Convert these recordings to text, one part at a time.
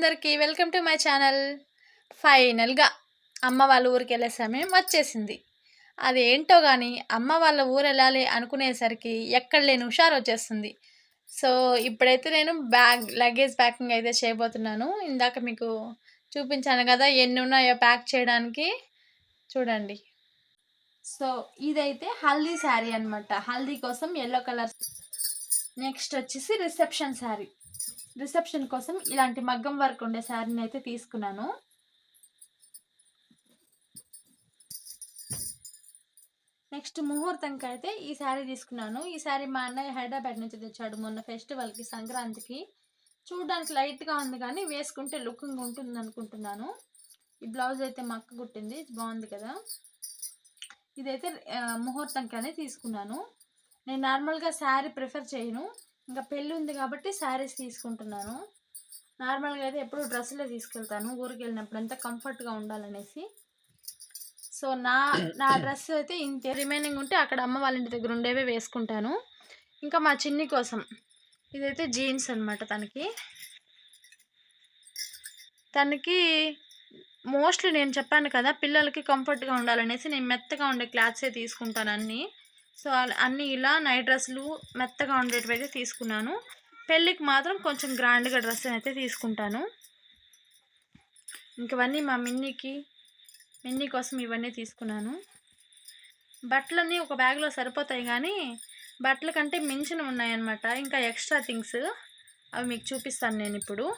అందరికీ welcome to my channel. ఫైనల్గా అమ్మ వాళ్ళ ఊరికి వెళ్ళే సమయం వచ్చేసింది. అది ఏంటో కానీ అమ్మ వాళ్ళ ఊరు వెళ్ళాలి అనుకునేసరికి ఎక్కడ లేని హుషారు వచ్చేస్తుంది. సో ఇప్పుడైతే నేను బ్యాగ్ లగేజ్ ప్యాకింగ్ అయితే చేయబోతున్నాను. ఇందాక మీకు చూపించాను కదా ఎన్ని ఉన్నాయో ప్యాక్ చేయడానికి. చూడండి. సో ఇదైతే హల్దీ శారీ అనమాట హల్దీ కోసం ఎల్లో కలర్ నెక్స్ట్ వచ్చేసి రిసెప్షన్ శారీ. రిసెప్షన్ కోసం ఇలాంటి మగ్గం వర్క్ ఉండే శారీని అయితే తీసుకున్నాను. నెక్స్ట్ ముహూర్తంకి అయితే ఈ శారీ తీసుకున్నాను. ఈ శారీ మా అన్నయ్య హైదరాబాద్ నుంచి తెచ్చాడు మొన్న ఫెస్టివల్కి సంక్రాంతికి. చూడడానికి లైట్గా ఉంది కానీ వేసుకుంటే లుకింగ్ ఉంటుంది అనుకుంటున్నాను. ఈ బ్లౌజ్ అయితే మక్క కుట్టింది. బాగుంది కదా? ఇదైతే ముహూర్తంకి అనేది తీసుకున్నాను. నేను నార్మల్గా శారీ ప్రిఫర్ చేయను. ఇంకా పెళ్ళి ఉంది కాబట్టి శారీస్ తీసుకుంటున్నాను. నార్మల్గా అయితే ఎప్పుడు డ్రెస్సులే తీసుకెళ్తాను. ఊరికి వెళ్ళినప్పుడు అంతా కంఫర్ట్గా ఉండాలనేసి. సో నా నా డ్రెస్ అయితే ఇంతే. రిమైనింగ్ ఉంటే అక్కడ అమ్మ వాళ్ళ ఇంటి దగ్గర ఉండేవే వేసుకుంటాను. ఇంకా మా చిన్ని కోసం. ఇదైతే జీన్స్ అనమాట తనకి. తనకి మోస్ట్లీ నేను చెప్పాను కదా పిల్లలకి కంఫర్ట్గా ఉండాలనేసి నేను మెత్తగా ఉండే క్లాత్సే తీసుకుంటాను అన్నీ. సో అల- అన్నీ ఇలా నైట్ డ్రెస్సులు మెత్తగా ఉండేటివి అయితే తీసుకున్నాను. పెళ్ళికి మాత్రం కొంచెం గ్రాండ్గా డ్రెస్ అయితే తీసుకుంటాను. ఇంకవన్నీ మా మిన్నీకి మిన్నీ కోసం ఇవన్నీ తీసుకున్నాను. బట్టలన్నీ ఒక బ్యాగ్లో సరిపోతాయి కానీ బట్టల కంటే మించిన ఉన్నాయన్నమాట. ఇంకా ఎక్స్ట్రా థింగ్స్ అవి మీకు చూపిస్తాను నేను ఇప్పుడు.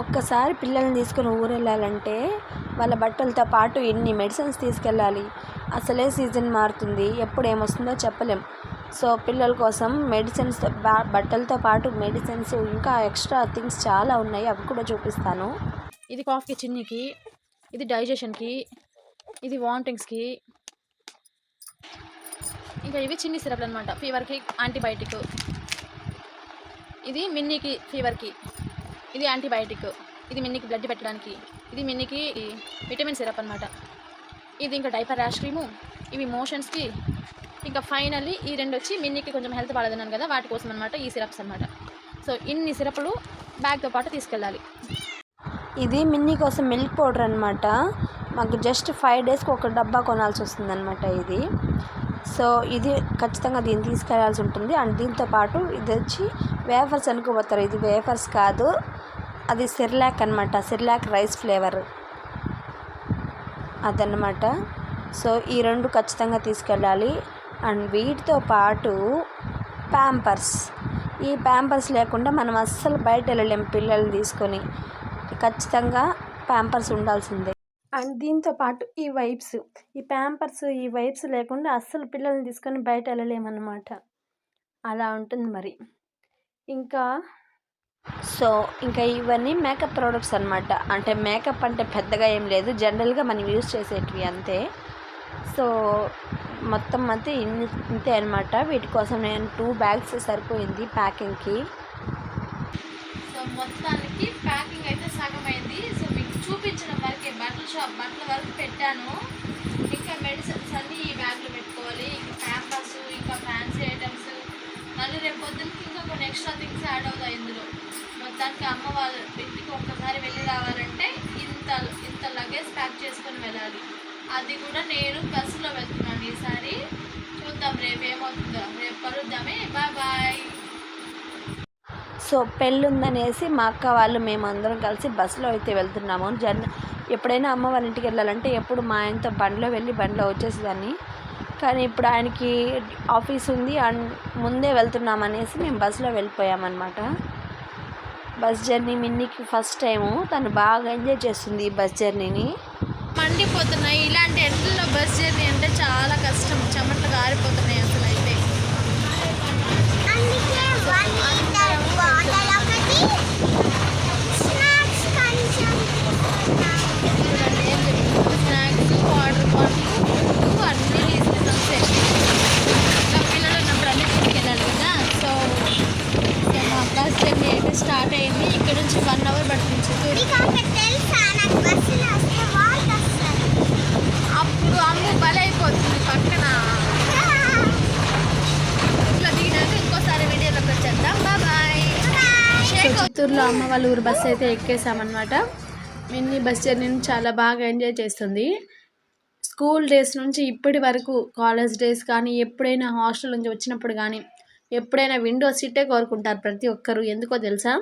ఒక్కసారి పిల్లల్ని తీసుకుని ఊరు వెళ్ళాలంటే వాళ్ళ బట్టలతో పాటు ఎన్ని మెడిసిన్స్ తీసుకెళ్ళాలి? అసలే సీజన్ మారుతుంది. ఎప్పుడు ఏమొస్తుందో చెప్పలేం. సో పిల్లల కోసం మెడిసిన్స్ బట్టలతో పాటు మెడిసిన్స్ ఇంకా ఎక్స్ట్రా థింగ్స్ చాలా ఉన్నాయి. అవి కూడా చూపిస్తాను. ఇది కాఫ్కి చిన్నికి ఇది డైజెషన్కి ఇది వామిటింగ్స్కి ఇంకా ఇవి చిన్ని సిరప్లు అనమాట ఫీవర్కి యాంటీబయాటిక్ ఇది మిన్నీకి ఫీవర్కి ఇది యాంటీబయాటిక్. ఇది మిన్నికి బ్లడ్ పెట్టడానికి. ఇది మిన్నికి విటమిన్ సిరప్ అనమాట ఇది ఇంకా డైపర్ ర్యాష్ క్రీము ఇవి మోషన్స్కి ఇంకా ఫైనల్లీ ఈ రెండు వచ్చి మిన్నికి కొంచెం హెల్త్ బాగాలేదన్నాను కదా వాటి కోసం అనమాట ఈ సిరప్స్ అనమాట సో ఇన్ని సిరప్లు బ్యాగ్తో పాటు తీసుకెళ్ళాలి. ఇది మిన్నీ కోసం మిల్క్ పౌడర్ అనమాట మాకు జస్ట్ ఫైవ్ డేస్కి ఒక డబ్బా కొనాల్సి వస్తుంది అనమాట ఇది. సో ఇది ఖచ్చితంగా దీన్ని తీసుకెళ్ళాల్సి ఉంటుంది. అండ్ దీంతో పాటు ఇది వచ్చి వేఫర్స్ అనుకోబోతారు. ఇది వేఫర్స్ కాదు అది సిర్లాక్ అనమాట సిర్లాక్ రైస్ ఫ్లేవర్ అదనమాట సో ఈ రెండు ఖచ్చితంగా తీసుకెళ్ళాలి. అండ్ వీటితో పాటు ప్యాంపర్స్. ఈ ప్యాంపర్స్ లేకుండా మనం అస్సలు బయట వెళ్ళలేము పిల్లల్ని తీసుకొని. ఖచ్చితంగా ప్యాంపర్స్ ఉండాల్సిందే. అండ్ దీంతో పాటు ఈ వైప్స్ ఈ ప్యాంపర్స్ ఈ వైప్స్ లేకుండా అస్సలు పిల్లల్ని తీసుకొని బయట వెళ్ళలేమన్నమాట అలా ఉంటుంది మరి. ఇంకా సో ఇంకా ఇవన్నీ మేకప్ ప్రోడక్ట్స్ అనమాట అంటే మేకప్ అంటే పెద్దగా ఏం లేదు. జనరల్గా మనం యూజ్ చేసేటివి అంతే. సో మొత్తం అంతే ఇన్ని ఇంతే అనమాట వీటి కోసం నేను టూ బ్యాగ్స్ సరిపోయింది ప్యాకింగ్కి. సో మొత్తానికి ప్యాకింగ్ అయితే చూపించడం చూపించిన వరకే బట్టల షాప్ బట్టల వరకు పెట్టాను. ఇంకా మెడిసిన్స్ అన్నీ ఈ బ్యాగ్లో పెట్టుకోవాలి. ఇంకా ప్యాంపర్స్ ఇంకా ఫ్యాన్సీ ఐటమ్స్. మళ్ళీ రేపు పొద్దున్నకి ఇంకా కొన్ని ఎక్స్ట్రా థింగ్స్ యాడ్ అవుతాయి ఇందులో. మొత్తానికి అమ్మ వాళ్ళ ఇంటికి ఒక్కసారి వెళ్ళి రావాలంటే ఇంత ఇంత లగేజ్ ప్యాక్ చేసుకొని వెళ్ళాలి. అది కూడా నేను బస్సులో వెళ్తున్నాను ఈసారి. చూద్దాం రేపు ఏమవుతుందో. రేపు కలుద్దామే. బాయ్ బాయ్ సో పెళ్ళి ఉందనేసి మా అక్క వాళ్ళు మేము అందరం కలిసి బస్సులో అయితే వెళ్తున్నాము. జన్ ఎప్పుడైనా అమ్మ వాళ్ళ ఇంటికి వెళ్ళాలంటే ఎప్పుడు మా ఆయనతో బండిలో వెళ్ళి బండిలో వచ్చేసేదాన్ని. కానీ ఇప్పుడు ఆయనకి ఆఫీస్ ఉంది అండ్ ముందే వెళ్తున్నాం అనేసి మేము బస్సులో వెళ్ళిపోయామన్నమాట. బస్ జర్నీ మిన్నీకి ఫస్ట్ టైము. తను బాగా ఎంజాయ్ చేస్తుంది ఈ బస్ జర్నీని. మండిపోతున్నాయి. ఇలాంటి ఎండల్లో బస్ జర్నీ అంటే చాలా కష్టం. చెమట్లు గారిపోతున్నాయి. చిత్తూరులో అమ్మ వాళ్ళ ఊరు బస్సు అయితే ఎక్కేసామన్నమాట. మిన్నీ బస్ జర్నీని చాలా బాగా ఎంజాయ్ చేస్తుంది. స్కూల్ డేస్ నుంచి ఇప్పటి వరకు కాలేజ్ డేస్ కానీ ఎప్పుడైనా హాస్టల్ నుంచి వచ్చినప్పుడు కానీ ఎప్పుడైనా విండో సీటే కోరుకుంటారు ప్రతి ఒక్కరు. ఎందుకో తెలుసా?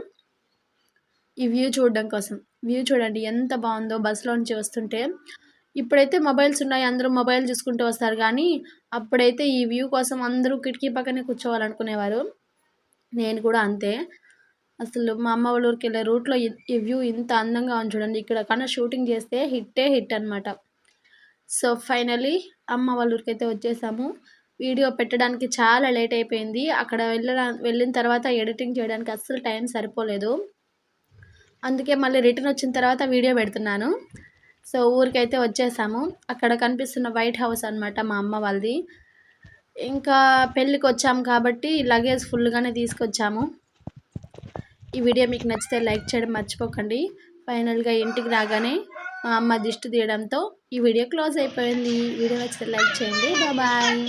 ఈ వ్యూ చూడడం కోసం. వ్యూ చూడండి ఎంత బాగుందో బస్సులో నుంచి వస్తుంటే. ఇప్పుడైతే మొబైల్స్ ఉన్నాయి అందరూ మొబైల్ చూసుకుంటూ వస్తారు కానీ అప్పుడైతే ఈ వ్యూ కోసం అందరూ కిటికీ పక్కనే కూర్చోవాలనుకునేవారు. నేను కూడా అంతే. అసలు మా అమ్మ వాళ్ళ ఊరికి వెళ్ళే రూట్లో ఈ- వ్యూ ఇంత అందంగా ఉంది చూడండి. ఇక్కడ కన్నా షూటింగ్ చేస్తే హిట్టే హిట్ అనమాట సో ఫైనలీ అమ్మ వాళ్ళ ఊరికి అయితే వచ్చేసాము. వీడియో పెట్టడానికి చాలా లేట్ అయిపోయింది. అక్కడ వెళ్ళడా వెళ్ళిన తర్వాత ఎడిటింగ్ చేయడానికి అస్సలు టైం సరిపోలేదు. అందుకే మళ్ళీ రిటర్న్ వచ్చిన తర్వాత వీడియో పెడుతున్నాను. సో ఊరికైతే వచ్చేసాము. అక్కడ కనిపిస్తున్న వైట్ హౌస్ అనమాట మా అమ్మ వాళ్ళది. ఇంకా పెళ్ళికి వచ్చాము కాబట్టి లగేజ్ ఫుల్గానే తీసుకొచ్చాము. ఈ వీడియో మీకు నచ్చితే లైక్ చేయడం మర్చిపోకండి. ఫైనల్గా ఇంటికి రాగానే మా అమ్మ దిష్టి తీయడంతో ఈ వీడియో క్లోజ్ అయిపోయింది. వీడియో నచ్చితే లైక్ చేయండి. బాయ్